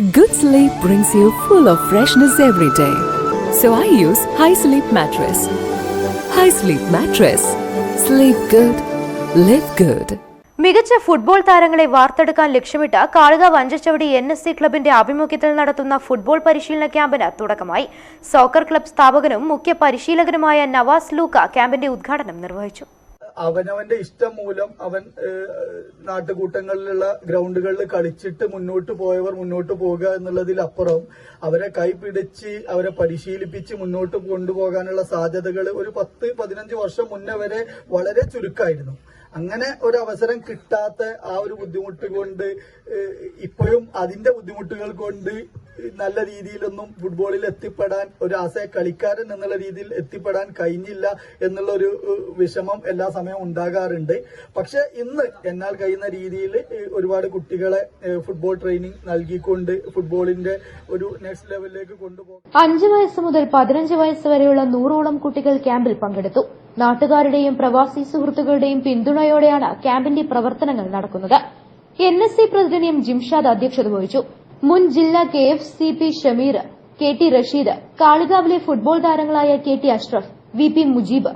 Good sleep brings you full of freshness every day. So I use High Sleep Mattress. High Sleep Mattress. Sleep good. Live good. മികച്ച football താരങ്ങളെ വാർത്തെടുക്കാൻ ലക്ഷ്യമിട്ട് Kalikavu Vanchachavadi N S C ക്ലബിന്റെ ആഭിമുഖ്യത്തിൽ നടത്തുന്ന football പരിശീലന ക്യാമ്പിന് തുടക്കമായി സോക്കർ ക്ലബ് സ്ഥാപകനും മുഖ്യ പരിശീലകനുമായ നവാസ് ലൂക്ക ക്യാമ്പിന്റെ ഉദ്ഘാടനം നിർവഹിച്ചു അവനവന്റെ ഇഷ്ടം മൂലം അവൻ നാട്ടുകൂട്ടങ്ങളിലുള്ള ഗ്രൗണ്ടുകളിൽ കളിച്ചിട്ട് മുന്നോട്ട് പോയവർ മുന്നോട്ട് പോവുക എന്നുള്ളതിലപ്പുറം അവരെ കൈപിടിച്ച് അവരെ പരിശീലിപ്പിച്ച് മുന്നോട്ട് കൊണ്ടുപോകാനുള്ള സാധ്യതകൾ ഒരു പത്ത് പതിനഞ്ച് വർഷം മുന്നേ വരെ വളരെ ചുരുക്കായിരുന്നു അങ്ങനെ ഒരു അവസരം കിട്ടാത്ത ആ ഒരു ബുദ്ധിമുട്ട് കൊണ്ട് ഇപ്പോഴും അതിന്റെ ബുദ്ധിമുട്ടുകൾ കൊണ്ട് നല്ല രീതിയിലൊന്നും ഫുട്ബോളിൽ എത്തിപ്പെടാൻ ഒരു ആശയ കളിക്കാരൻ എന്നുള്ള രീതിയിൽ എത്തിപ്പെടാൻ കഴിഞ്ഞില്ല എന്നുള്ള ഒരു വിഷമം എല്ലാ സമയവും ഉണ്ടാകാറുണ്ട്. പക്ഷെ ഇന്ന് എന്നാൽ കഴിയുന്ന രീതിയിൽ ഒരുപാട് കുട്ടികളെ ഫുട്ബോൾ ട്രെയിനിങ് നൽകിക്കൊണ്ട് ഫുട്ബോളിന്റെ ഒരു നെക്സ്റ്റ് ലെവലിലേക്ക് കൊണ്ടുപോകും അഞ്ച് വയസ്സ് മുതൽ പതിനഞ്ച് വയസ്സ് വരെയുള്ള നൂറോളം കുട്ടികൾ ക്യാമ്പിൽ പങ്കെടുത്തു. നാട്ടുകാരുടെയും പ്രവാസി സുഹൃത്തുക്കളുടെയും പിന്തുണയോടെയാണ് ക്യാമ്പിന്റെ പ്രവർത്തനങ്ങൾ നടക്കുന്നത്. N S C president M Jimshad അധ്യക്ഷത വഹിച്ചു. മുൻ ജില്ലാ K F C P Shameer K T Rasheed കാളികാവിലെ football താരങ്ങളായ K T Ashraf V P Mujeeb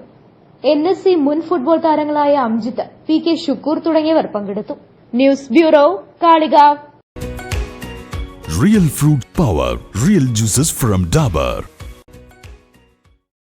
N S C മുൻ ഫുട്ബോൾ താരങ്ങളായ അംജിത് പി കെ ഷുക്കൂർ തുടങ്ങിയവർ പങ്കെടുത്തു news bureau Kalikavu real fruit power real juices from Dabur.